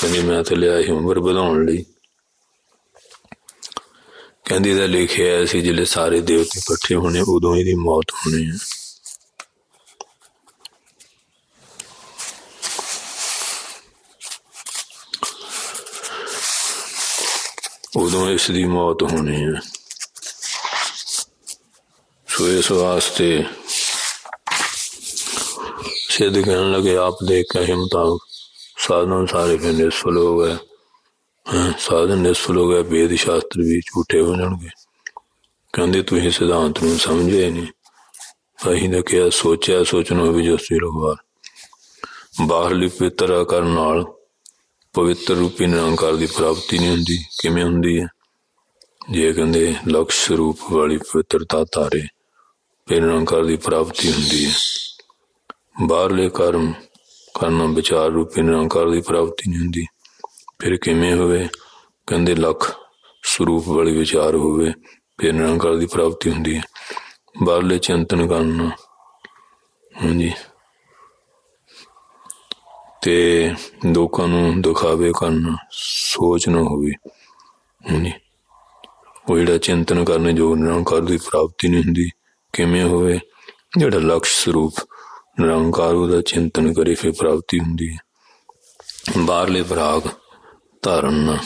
ਕਹਿੰਦੀ, ਮੈਂ ਤਾਂ ਲਿਆ ਸੀ ਉਮਰ ਵਧਾਉਣ ਲਈ। ਕਹਿੰਦੀ ਦਾ ਲਿਖਿਆ ਸੀ, ਜਿਹੜੇ ਸਾਰੇ ਦੇਵਤੇ ਇਕੱਠੇ ਹੋਣੇ, ਉਦੋਂ ਇਹਦੀ ਮੌਤ ਹੋਣੀ ਹੈ। ਉਦੋਂ ਇਸ ਦੀ ਮੌਤ ਹੋਣੀ ਹੈ। ਸੋ ਇਸ ਵਾਸਤੇ ਸਿੱਧ ਕਹਿਣ ਲੱਗੇ ਆਪ ਦੇ ਕਹੇ ਮੁਤਾਬਕ ਸਾਧਨ ਸਾਰੇ ਫਿਰ ਨਿਸਫਲ ਹੋ ਗਏ। ਹੈਂ, ਸਾਧਨ ਨਿਸਫਲ ਹੋ ਗਏ ਵੇਦ ਸ਼ਾਸਤਰ ਵੀ ਝੂਠੇ ਹੋ ਜਾਣਗੇ। ਕਹਿੰਦੇ ਤੁਸੀਂ ਸਿਧਾਂਤ ਨੂੰ ਸਮਝੇ ਨਹੀਂ। ਅਸੀਂ ਤਾਂ ਕਿਹਾ ਸੋਚਿਆ ਸੋਚਣਾ ਵੀ ਜੋ ਸੀ ਰਗਵਾਰ ਬਾਹਰਲੀ ਪਵਿੱਤਰ ਕਰਨ ਨਾਲ ਪਵਿੱਤਰ ਰੂਪੀ ਨਿਰੰਕਾਰ ਦੀ ਪ੍ਰਾਪਤੀ ਨਹੀਂ ਹੁੰਦੀ, ਕਿਵੇਂ ਹੁੰਦੀ ਹੈ? ਜੇ ਕਹਿੰਦੇ, ਲਕਸ਼ ਰੂਪ ਵਾਲੀ ਪਵਿੱਤਰਤਾ ਧਾਰੇ, ਫਿਰ ਨਿਰੰਕਾਰ ਦੀ ਪ੍ਰਾਪਤੀ ਹੁੰਦੀ ਹੈ। ਬਾਹਰਲੇ ਕਰਮ ਕਰਨਾ ਵਿਚਾਰ ਰੂਪੀ ਨਿਰੰਕਾਰ ਦੀ ਪ੍ਰਾਪਤੀ ਨਹੀਂ ਹੁੰਦੀ। ਫਿਰ ਕਿਵੇਂ ਹੋਵੇ? ਕਹਿੰਦੇ, ਲਖ ਸਰੂਪ ਵਾਲੀ ਵਿਚਾਰ ਹੋਵੇ, ਫਿਰ ਨਿਰੰਕਾਰ ਦੀ ਪ੍ਰਾਪਤੀ ਹੁੰਦੀ ਹੈ। ਬਾਹਰਲੇ ਚਿੰਤਨ ਕਰਨਾ। ਹਾਂਜੀ। ਤੇ ਲੋਕਾਂ ਨੂੰ ਦਿਖਾਵੇ ਕਰਨ, ਸੋਚ ਨਾ ਹੋਵੇ। ਹਾਂਜੀ ਉਹ ਜਿਹੜਾ ਚਿੰਤਨ ਕਰਨ ਜੋ ਨਿਰੰਕਾਰ ਦੀ ਪ੍ਰਾਪਤੀ ਨਹੀਂ ਹੁੰਦੀ, ਕਿਵੇਂ ਹੋਵੇ? ਜਿਹੜਾ ਲਕਸ਼ ਸਰੂਪ ਨਿਰੰਕਾਰ ਉਹਦਾ ਚਿੰਤਨ ਕਰੇ, ਫਿਰ ਪ੍ਰਾਪਤੀ ਹੁੰਦੀ ਹੈ। ਬਾਹਰਲੇ ਭਰਾਗ ਧਾਰਨ ਨਾਲ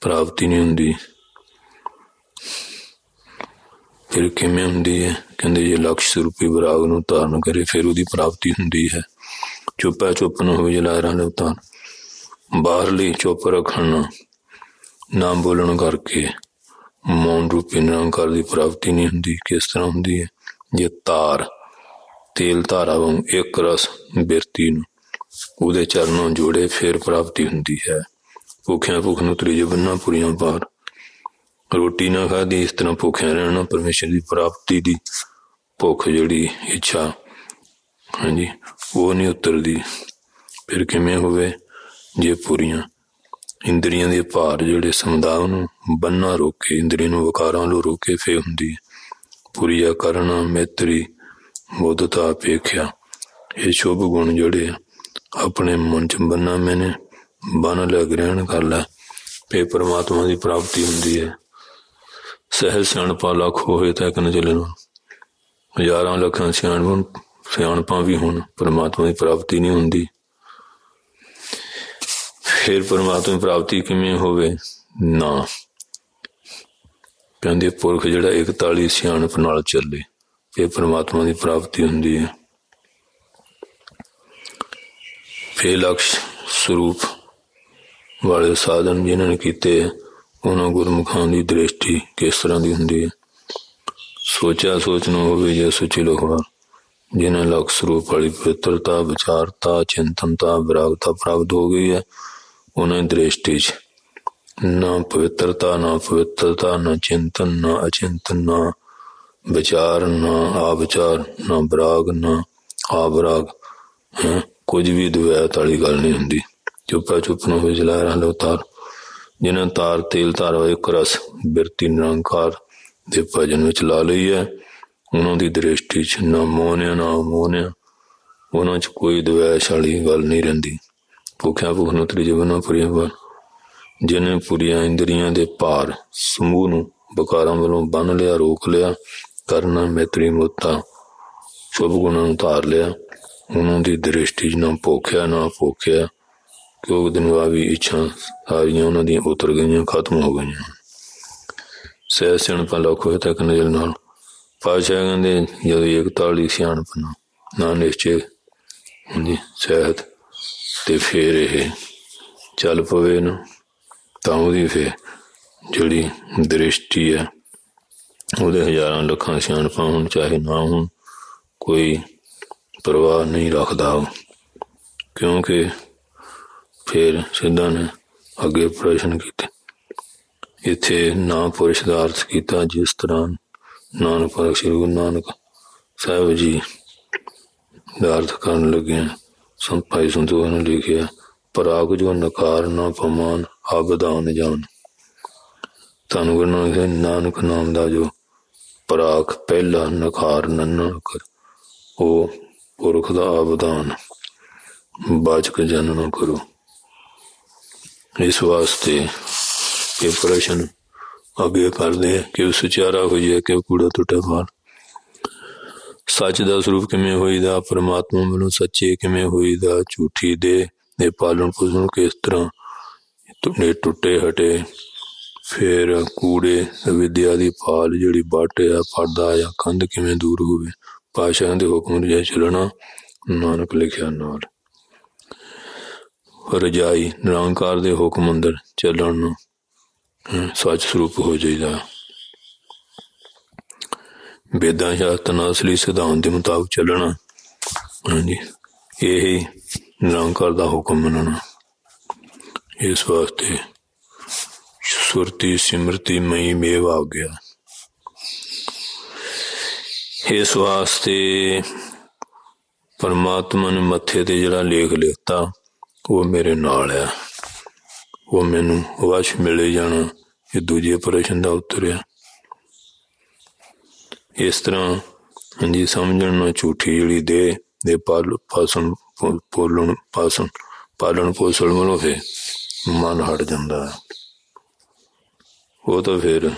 ਪ੍ਰਾਪਤੀ ਨਹੀਂ ਹੁੰਦੀ। ਫਿਰ ਕਿਵੇਂ ਹੁੰਦੀ ਹੈ? ਕਹਿੰਦੇ ਜੇ ਲਕਸ਼ ਸਰੂਪੀ ਵਿਰਾਗ ਨੂੰ ਧਾਰਨ ਕਰੇ, ਫਿਰ ਉਹਦੀ ਪ੍ਰਾਪਤੀ ਹੁੰਦੀ ਹੈ। ਚੁੱਪਾ ਚੁੱਪ ਨੂੰ ਹੋਵੇ ਜਲਾਰਾਂ ਦੇ ਉਤਾਰ ਬਾਹਰਲੀ ਚੁੱਪ ਰੱਖਣ ਨਾ ਬੋਲਣ ਕਰਕੇ ਮੌਨ ਰੂਪੀ ਨਿਰੰਕਾਰ ਦੀ ਪ੍ਰਾਪਤੀ ਨਹੀਂ ਹੁੰਦੀ, ਕਿਸ ਤਰ੍ਹਾਂ ਹੁੰਦੀ ਹੈ? ਜੇ ਤਾਰ, ਤੇਲ ਧਾਰਾ ਵਾਂਗ ਇੱਕ ਰਸ ਬਿਰਤੀ ਨੂੰ ਉਹਦੇ ਚਰਨੋਂ ਜੋੜੇ, ਫਿਰ ਪ੍ਰਾਪਤੀ ਹੁੰਦੀ ਹੈ। ਭੁੱਖਿਆਂ ਭੁੱਖ ਨੂੰ ਤਰੀ ਬੰਨਾ ਪੁਰੀਆਂ ਪਾਰ ਰੋਟੀ ਨਾ ਖਾਦੀ ਇਸ ਤਰ੍ਹਾਂ ਭੁੱਖਿਆਂ ਰਹਿਣਾ ਪਰਮੇਸ਼ਰ ਦੀ ਪ੍ਰਾਪਤੀ ਦੀ ਭੁੱਖ ਜਿਹੜੀ ਇੱਛਾ ਹਾਂਜੀ, ਉਹ ਨਹੀਂ ਉਤਰਦੀ। ਫਿਰ ਕਿਵੇਂ ਹੋਵੇ? ਜੇ ਪੂਰੀਆਂ ਇੰਦਰੀਆਂ ਦੇ ਭਾਰ ਜਿਹੜੇ ਸਮਦਾਵ ਨੂੰ ਬੰਨਾ ਰੋਕੇ ਇੰਦਰੀਆਂ ਨੂੰ ਵਿਕਾਰਾਂ ਨੂੰ ਰੋਕੇ ਫੇ ਹੁੰਦੀ ਹੈ। ਕਰਨਾ ਮੈਤਰੀ ਬੋਧਤਾ ਅਪੇਖਿਆ ਇਹ ਸ਼ੁਭ ਗੁਣ ਜਿਹੜੇ ਆਪਣੇ ਮਨ ਚ ਬੰਨਾ ਮੈਨੇ ਬਨ ਲੈ ਗ੍ਰਹਿਣ ਕਰ ਲੈ। ਫੇ ਪਰਮਾਤਮਾ ਦੀ ਪ੍ਰਾਪਤੀ ਹੁੰਦੀ ਹੈ। ਸਹਿਜ ਸਿਆਣਪਾ ਲੱਖ ਹੋਏ ਤਾਂ ਕਨ ਨੂੰ? ਹਜ਼ਾਰਾਂ ਲੱਖਾਂ ਸਿਆਣਪਾਂ ਸਿਆਣਪਾਂ ਵੀ ਹੋਣ ਪਰਮਾਤਮਾ ਦੀ ਪ੍ਰਾਪਤੀ ਨਹੀਂ ਹੁੰਦੀ। ਫਿਰ ਪਰਮਾਤਮਾ ਦੀ ਪ੍ਰਾਪਤੀ ਕਿਵੇਂ ਹੋਵੇ? ਨਾ। ਕਹਿੰਦੇ ਪੁਰਖ ਜਿਹੜਾ 41 ਸਿਆਣਪ ਨਾਲ ਚੱਲੇ ਇਹ ਪਰਮਾਤਮਾ ਦੀ ਪ੍ਰਾਪਤੀ ਹੁੰਦੀ ਹੈ। ਫੇ ਲਕਸ਼ ਸਰੂਪ ਵਾਲੇ ਸਾਧਨ ਜਿਨ੍ਹਾਂ ਨੇ ਕੀਤੇ ਆ, ਉਹਨਾਂ ਗੁਰਮੁਖਾਂ ਦੀ ਦ੍ਰਿਸ਼ਟੀ ਕਿਸ ਤਰ੍ਹਾਂ ਦੀ ਹੁੰਦੀ ਹੈ? ਸੋਚਿਆ ਸੋਚ ਨੂੰ ਹੋਵੇ ਜੇ ਸੁਚੀ ਲੋਕਵਾ ਜਿਨ੍ਹਾਂ ਲਕ ਸਰੂਪ ਵਾਲੀ ਪਵਿੱਤਰਤਾ ਵਿਚਾਰਤਾ ਚਿੰਤਨਤਾ ਵਿਰਾਗਤਾ ਪ੍ਰਾਪਤ ਹੋ ਗਈ ਹੈ ਉਹਨਾਂ ਦੀ ਦ੍ਰਿਸ਼ਟੀ 'ਚ ਨਾ ਪਵਿੱਤਰਤਾ ਨਾ ਪਵਿੱਤਰਤਾ ਨਾ ਚਿੰਤਨ ਨਾ ਅਚਿੰਤਨ ਨਾ ਵਿਚਾਰ ਨਾ ਆ ਵਿਚਾਰ ਨਾ ਬਰਾਗ ਨਾ ਆ ਬਰਾਗ ਹੈਂ, ਕੁਝ ਵੀ ਦੁਆਇਤ ਵਾਲੀ ਗੱਲ ਨਹੀਂ ਹੁੰਦੀ। ਚੁੱਪਾ ਚੁੱਪ ਨੂੰ ਹੋਏ ਜਲਾ ਰਹਾ ਤਾਰ। ਜਿਨ੍ਹਾਂ ਤਾਰ ਤੇਲ ਧਾਰਾ ਇੱਕ ਰਸ ਬਿਰਤੀ ਨਿਰੰਕਾਰ ਦੇ ਭਜਨ ਵਿੱਚ ਲਾ ਲਈ ਹੈ ਉਹਨਾਂ ਦੀ ਦ੍ਰਿਸ਼ਟੀ 'ਚ ਨਾ ਮੋਹਨਿਆ ਨਾ ਮੋਹਨਿਆ ਉਹਨਾਂ 'ਚ ਕੋਈ ਦੁਆਇਸ਼ ਵਾਲੀ ਗੱਲ ਨਹੀਂ ਰਹਿੰਦੀ। ਭੁੱਖਿਆ ਭੁੱਖ ਨੂੰ ਤਰੀ ਜੀਵਨ ਪੁਰੀਆ ਪਰ ਜਿਨੇ ਪੁਰੀਆਂ ਇੰਦਰੀਆਂ ਦੇ ਭਾਰ ਸਮੂਹ ਨੂੰ ਬਕਾਰਾਂ ਵੱਲੋਂ ਬੰਨ ਲਿਆ, ਰੋਕ ਲਿਆ, ਕਰਨਾ ਮੈਤਰੀ ਮੋਤਾ, ਸ਼ੁਭ ਗੁਣਾਂ ਨੂੰ ਧਾਰ ਲਿਆ, ਉਹਨਾਂ ਦੀ ਦ੍ਰਿਸ਼ਟੀ 'ਚ ਨਾ ਭੁੱਖਿਆ ਨਾ ਭੁੱਖਿਆ, ਕਿਉਂਕਿ ਦਿਨਵਾਵੀ ਇੱਛਾ ਸਾਰੀਆਂ ਉਹਨਾਂ ਦੀਆਂ ਉਤਰ ਗਈਆਂ, ਖਤਮ ਹੋ ਗਈਆਂ। ਸਹਿ ਸਿਆਣਪਾ ਲੋਕ ਹੋਏ ਤੱਕ ਨਜ਼ਰ ਨਾਲ। ਪਾਤਸ਼ਾਹ ਕਹਿੰਦੇ ਜਦੋਂ ਇਕਤਾਲੀ ਸਿਆਣਪ ਨਾ ਨਾ ਨਿਸ਼ਚੇ ਹੁੰਦੀ ਸਹਿਤ ਤੇ ਫੇਰ ਇਹ ਚੱਲ ਪਵੇ ਨਾ, ਤਾਂ ਉਹਦੀ ਫੇਰ ਜਿਹੜੀ ਦ੍ਰਿਸ਼ਟੀ ਹੈ, ਉਹਦੇ ਹਜ਼ਾਰਾਂ ਲੱਖਾਂ ਸਿਆਣਪਾਂ ਹੁਣ, ਚਾਹੇ ਨਾ ਹੁਣ, ਕੋਈ ਪਰਵਾਹ ਨਹੀਂ ਰੱਖਦਾ ਉਹ। ਕਿਉਂਕਿ ਫਿਰ ਸਿੱਧਾ ਨੇ ਅੱਗੇ ਪ੍ਰਸ਼ਨ ਕੀਤੇ, ਇੱਥੇ ਨਾ ਪੁਰਸ਼ ਦਾ ਅਰਥ ਕੀਤਾ ਜਿਸ ਤਰ੍ਹਾਂ ਨਾਨਕ ਪਾਤਸ਼ਾਹ ਸ੍ਰੀ ਗੁਰੂ ਨਾਨਕ ਸਾਹਿਬ ਜੀ ਦਾ ਅਰਥ ਕਰਨ ਲੱਗੇ ਸੰਤ ਭਾਈ ਸੰਤੋਖ ਨੇ ਲਿਖਿਆ, ਪਰਾਗ ਜੋ ਨਕਾਰ ਨਾ ਪਮਾਨ, ਆਬਦਾਨ ਜਾਨ। ਤਨ ਗੁਰੂ ਨਾਨਕ ਨਾਨਕ ਨਾਮ ਦਾ ਜੋ ਪਰਾਗ ਪਹਿਲਾ ਨਕਾਰ ਨੰਨਾ ਕਰ, ਉਹ ਪੁਰਖ ਦਾ ਆਬਦਾਨ। ਬਾਚਕ ਜਨ ਨਾ ਕਰੋ। ਇਸ ਵਾਸਤੇ ਇਹ ਪ੍ਰਸ਼ਨ ਅੱਗੇ ਕਰਦੇ ਆ ਕਿ ਉਹ ਸੁਚਾਰਾ ਹੋ ਜਾਏ ਕਿ ਕੂੜਾ ਟੁੱਟਾ ਬਾਹਰ ਸੱਚ ਦਾ ਸਰੂਪ ਕਿਵੇਂ ਹੋਈਦਾ? ਪਰਮਾਤਮਾ ਵੱਲੋਂ ਸੱਚੇ ਕਿਵੇਂ ਹੋਈਦਾ? ਝੂਠੀ ਦੇ ਦੇ ਪਾਲਣ ਪੋਸ਼ਣ ਕਿਸ ਤਰ੍ਹਾਂ? ਟੁੱਟੇ ਟੁੱਟੇ ਹਟੇ। ਫਿਰ ਕੂੜੇ ਵਿਦਿਆ ਦੀ ਪਾਲ ਜਿਹੜੀ ਬਾਟੇ ਆ, ਪਰਦਾ ਆ ਕੰਧ ਕਿਵੇਂ ਦੂਰ ਹੋਵੇ? ਪਾਸ਼ਾ ਦੇ ਹੁਕਮ ਜੇ ਚੱਲਣਾ, ਨਾਨਕ ਲਿਖਿਆ ਨਾਲ। ਰਜਾਈ, ਨਿਰੰਕਾਰ ਦੇ ਹੁਕਮ ਅੰਦਰ ਚੱਲਣ ਨੂੰ ਸੱਚ ਸਰੂਪ ਹੋ ਜਾਈਦਾ। ਵੇਦਾਂ ਸ਼ਾਸਤਰ ਅਸਲੀ ਸਿਧਾਂਤ ਦੇ ਮੁਤਾਬਕ ਚੱਲਣਾ। ਹਾਂਜੀ, ਇਹ ਨਿਰੰਕਾਰ ਦਾ ਹੁਕਮ ਮੰਨਣਾ। ਇਸ ਵਾਸਤੇ ਸੁਰਤੀ, ਸਿਮਰਤੀ, ਮਈ, ਮੇਵ ਆ ਗਿਆ। ਇਸ ਵਾਸਤੇ ਪਰਮਾਤਮਾ ਨੇ ਮੱਥੇ ਤੇ ਜਿਹੜਾ ਲੇਖ ਲਿਖਤਾ ਉਹ ਮੇਰੇ ਨਾਲ ਆ। ਉਹ ਮੈਨੂੰ ਵਸ਼ ਮਿਲੇ ਜਾਣਾ ਇਹ ਦੂਜੇ ਪ੍ਰਸ਼ਨ ਦਾ ਉੱਤਰ ਆ ਇਸ ਤਰ੍ਹਾਂ ਹਾਂਜੀ, ਸਮਝਣ ਨੂੰ ਝੂਠੀ ਜਿਹੜੀ ਦੇ ਦੇ ਪਾਲ ਪੋਲਣ ਪਾਸਨ ਪਾਲਣ ਪੋਸ਼ਣ ਵੱਲੋਂ ਫਿਰ ਮਨ ਹਟ ਜਾਂਦਾ ਹੈ। ਉਹ ਤਾਂ ਫਿਰ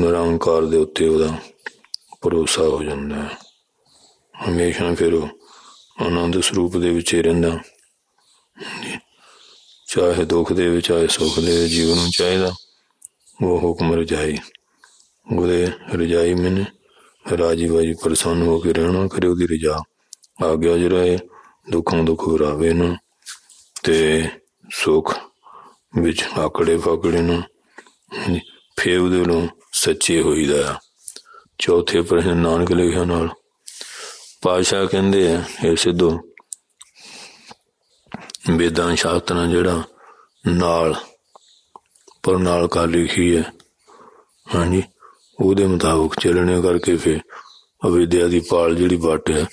ਨਿਰੰਕਾਰ ਦੇ ਉੱਤੇ ਉਹਦਾ ਭਰੋਸਾ ਹੋ ਜਾਂਦਾ ਹੈ। ਹਮੇਸ਼ਾ ਫਿਰ ਉਹ ਆਨੰਦ ਸਰੂਪ ਦੇ ਵਿੱਚ ਹੀ ਰਹਿੰਦਾ। ਚਾਹੇ ਦੁੱਖ ਦੇ ਵਿੱਚ ਚਾਹੇ ਸੁੱਖ ਦੇ ਜੀਵਨ ਨੂੰ ਚਾਹੀਦਾ ਉਹ ਹੁਕਮ ਰਜਾਈ। ਉਹਦੇ ਰਜਾਈ ਮੈਨੇ ਰਾਜੀ ਵਾਜੀ ਪ੍ਰਸੰਨ ਹੋ ਕੇ ਰਹਿਣਾ ਕਰੇ ਉਹਦੀ ਰਜਾ। ਆਗਿਆ ਜ ਰਹੇ ਦੁੱਖਾਂ ਦੁੱਖ ਵਰਾਵੇ ਨਾ ਤੇ ਸੁਖ ਵਿੱਚ ਆਕੜੇ ਫਾਕੜੇ ਨਾ ਹਾਂਜੀ, ਫੇਰ ਉਹਦੇ ਵੱਲੋਂ ਸੱਚੇ ਹੋਈਦਾ ਆ। ਚੌਥੇ ਪ੍ਰਸ਼ਨ ਨਾਨਕ ਲਿਖਿਆ ਨਾਲ। ਪਾਸ਼ਾ ਕਹਿੰਦੇ ਆ ਇਹ ਸਿੱਧੋ ਵੇਦਾਂ ਸ਼ਾਸਤਰਾਂ ਜਿਹੜਾ ਨਾਲ, ਪਰ ਨਾਲ ਕਾ ਲਿਖੀ ਹੈ। ਹਾਂਜੀ, ਉਹਦੇ ਮੁਤਾਬਕ ਚੱਲਣੇ ਕਰਕੇ ਫਿਰ ਅਵਿਦਿਆ ਦੀ ਪਾਲ ਜਿਹੜੀ ਵੱਟ ਹੈ,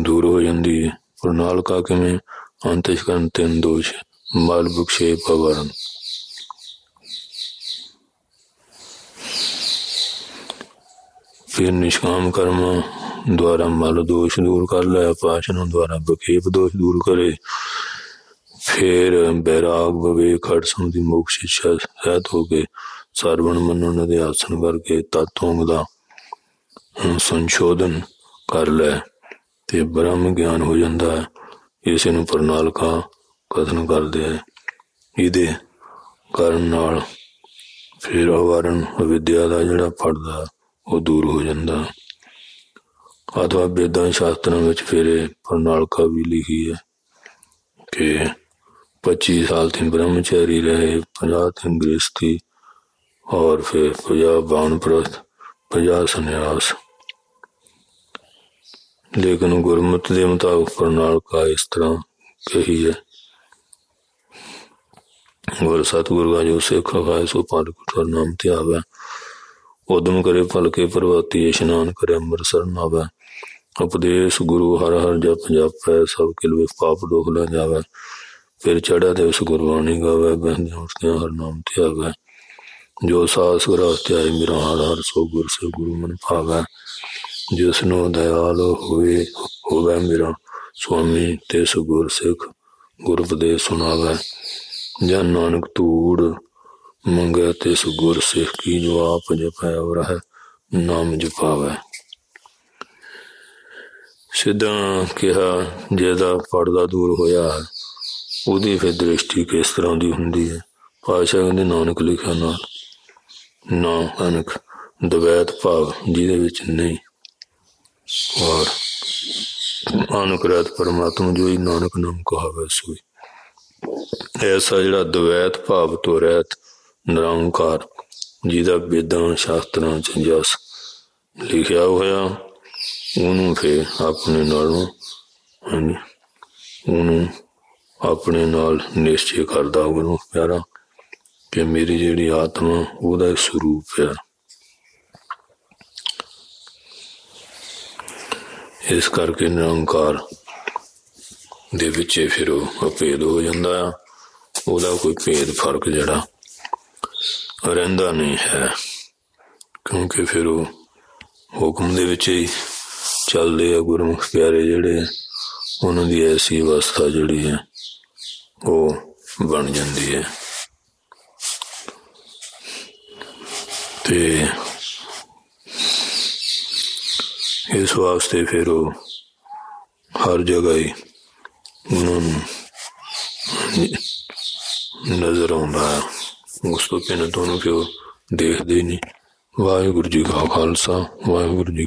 ਦੂਰ ਹੋ ਜਾਂਦੀ ਹੈ। ਪਰ ਨਾਲ ਕਾ ਕਿਵੇਂ? ਅੰਤਿਸ਼ਕਨ ਤਿੰਨ ਦੋਸ਼, ਮਲ ਬਖਸ਼ੇ ਪਵਰਨ ਫਿਰ ਨਿਸ਼ਕਾਮ ਕਰਮ ਦੁਆਰਾ ਮਲ ਦੋਸ਼ ਦੂਰ ਕਰ ਲਿਆ, ਪਾਸ਼ਨ ਦੁਆਰਾ ਬਖੇਪ ਦੋਸ਼ ਦੂਰ ਕਰੇ। ਫਿਰ ਬੈਰਾਗ ਵਿਵੇਕ ਖੜ ਦੀ ਮੋਕਸ਼ ਇੱਛਾ ਸਹਿਤ ਹੋ ਕੇ ਸਰਵਣ ਮੰਨਣ ਦੇ ਆਸਣ ਕਰਕੇ ਤਤੋਂ ਦਾ ਸੰਸ਼ੋਧਨ ਕਰ ਲੈ ਤੇ ਬ੍ਰਹਮ ਗਿਆਨ ਹੋ ਜਾਂਦਾ ਹੈ। ਇਸ ਨੂੰ ਪ੍ਰਣਾਲਕਾ ਕਥਨ ਕਰਦੇ ਹੈ। ਇਹਦੇ ਕਰਨ ਨਾਲ ਫਿਰ ਅਵਾਰਨ ਵਿਦਿਆ ਦਾ ਜਿਹੜਾ ਪੜਦਾ ਉਹ ਦੂਰ ਹੋ ਜਾਂਦਾ ਅਥਵਾ ਵੇਦਾਂ ਸ਼ਾਸਤਰਾਂ ਵਿੱਚ ਫਿਰ ਇਹ ਪ੍ਰਣਾਲਕਾ ਵੀ ਲਿਖੀ ਹੈ ਕਿ 25 साल तीन ब्रह्मचारी रहे पचास दिन गृहस्थी और फिर पचास बानप्रस्थ पचास संन्यास लेकिन गुरमत ਦੇ ਮੁਤਾਬਕ ਪ੍ਰਣਾਲ ਕਾ ਇਸ ਤਰ੍ਹਾਂ ਕਹੀ ਹੈ ਗੁਰ ਸਤਿਗੁਰੂ ਦਾ ਜੋ ਸਿੱਖ ਹੈ ਸੋ ਪਾਲ ਕੁਠਰ ਨਾਮ ਤੇ ਆਵੇ ਉਦਮ ਕਰੇ ਫਲ ਕੇ ਪ੍ਰਵਾਤੀ ਇਸ਼ਨਾਨ ਕਰੇ ਅੰਮ੍ਰਿਤਸਰ ਨਾਵੇ ਉਪਦੇਸ਼ ਗੁਰੂ ਹਰ ਹਰ ਜਪ ਜਪੈ ਸਭ ਕਿਲ ਵੇ ਪਾਪ ਦੋਖ ਲਾ ਜਾਵੇ ਫਿਰ ਚੜਾ ਤੇ ਉਸ ਗੁਰਬਾਣੀ ਗਾਵੇ ਬਹਿੰਦੇ ਉਠਦੇ ਹਰ ਨਾਮ ਤੇ ਆਵੇ ਜੋ ਸਾਸ ਗ੍ਰਸਤ ਆਏ ਮੇਰਾ ਹਰ ਹਰ ਸੋ ਗੁਰ ਸੇ ਗੁਰੂ ਮਨ ਭਾਵੇ ਜਿਸ ਨੂੰ ਦਇਆਲ ਹੋਏ ਹੋਵੇ ਮੇਰਾ ਸੁਆਮੀ, ਤੇ ਸੁਗੁਰ ਸਿੱਖ ਗੁਰ ਉਪਦੇਸ਼ ਸੁਣਾਵੇ। ਜਨ ਨਾਨਕ ਧੂੜ ਮੰਗੇ, ਤੇ ਸੁਗੁਰ ਸਿੱਖ ਕੀ ਜੋ ਆਪ ਜਪੈ, ਔਰ ਹੈ ਨਾਮ ਜਪਾਵੇ। ਸਿੱਧਾ ਕਿਹਾ ਜਿਹਦਾ ਪਰਦਾ ਦੂਰ ਹੋਇਆ ਹੈ ਉਹਦੀ ਫਿਰ ਦ੍ਰਿਸ਼ਟੀ ਕਿਸ ਤਰ੍ਹਾਂ ਦੀ ਹੁੰਦੀ ਹੈ? ਪਾਸ਼ਾ ਕਹਿੰਦੇ, ਨਾਨਕ ਲਿਖਿਆ ਨਾਲ, ਨਾ ਅਨਕ ਦਵੈਤ ਭਾਵ, ਜਿਹਦੇ ਵਿੱਚ ਨਹੀਂ। ਔਰ ਅਨੁਕ੍ਰਿਤ ਪਰਮਾਤਮਾ ਜੋ ਹੀ ਨਾਨਕ ਨਾਮ ਕਹਾਵੇ ਸੋਈ ਐਸਾ ਜਿਹੜਾ ਦਵੈਤ ਭਾਵ ਤੋਂ ਰਹਿਤ ਨਿਰੰਕਾਰ, ਜਿਹਦਾ ਵੇਦਾਂ ਸ਼ਾਸਤਰਾਂ ਚ ਜਸ ਲਿਖਿਆ ਹੋਇਆ, ਉਹਨੂੰ ਫਿਰ ਆਪਣੇ ਨਾਲੋਂ, ਹਾਂਜੀ, ਉਹਨੂੰ ਆਪਣੇ ਨਾਲ ਨਿਸ਼ਚੈ ਕਰਦਾ ਉਹਨੂੰ ਪਿਆਰਾ, ਕਿ ਮੇਰੀ ਜਿਹੜੀ ਆਤਮਾ, ਉਹਦਾ ਇੱਕ ਸਰੂਪ ਹੈ। ਇਸ ਕਰਕੇ ਨਿਰੰਕਾਰ ਦੇ ਵਿੱਚ ਫਿਰ ਉਹ ਅਭੇਦ ਹੋ ਜਾਂਦਾ ਆ। ਉਹਦਾ ਕੋਈ ਭੇਦ ਫ਼ਰਕ ਜਿਹੜਾ ਰਹਿੰਦਾ ਨਹੀਂ ਹੈ। ਕਿਉਂਕਿ ਫਿਰ ਉਹ ਹੁਕਮ ਦੇ ਵਿੱਚ ਹੀ ਚੱਲਦੇ ਆ ਗੁਰਮੁਖ ਪਿਆਰੇ ਜਿਹੜੇ, ਉਹਨਾਂ ਦੀ ਐਸੀ ਅਵਸਥਾ ਜਿਹੜੀ ਹੈ। ਉਹ ਬਣ ਜਾਂਦੀ ਹੈ। ਤੇ ਇਸ ਵਾਸਤੇ ਫਿਰ ਉਹ ਹਰ ਜਗ੍ਹਾ ਹੀ ਉਹਨਾਂ ਨੂੰ ਨਜ਼ਰ ਆਉਂਦਾ ਹੈ। ਉਸ ਤੋਂ ਬਿਨਾਂ ਤੁਹਾਨੂੰ ਕਿਉਂ ਦੇਖਦੇ ਹੀ ਨਹੀਂ। ਵਾਹਿਗੁਰੂ ਜੀ ਕਾ ਖਾਲਸਾ, ਵਾਹਿਗੁਰੂ ਜੀ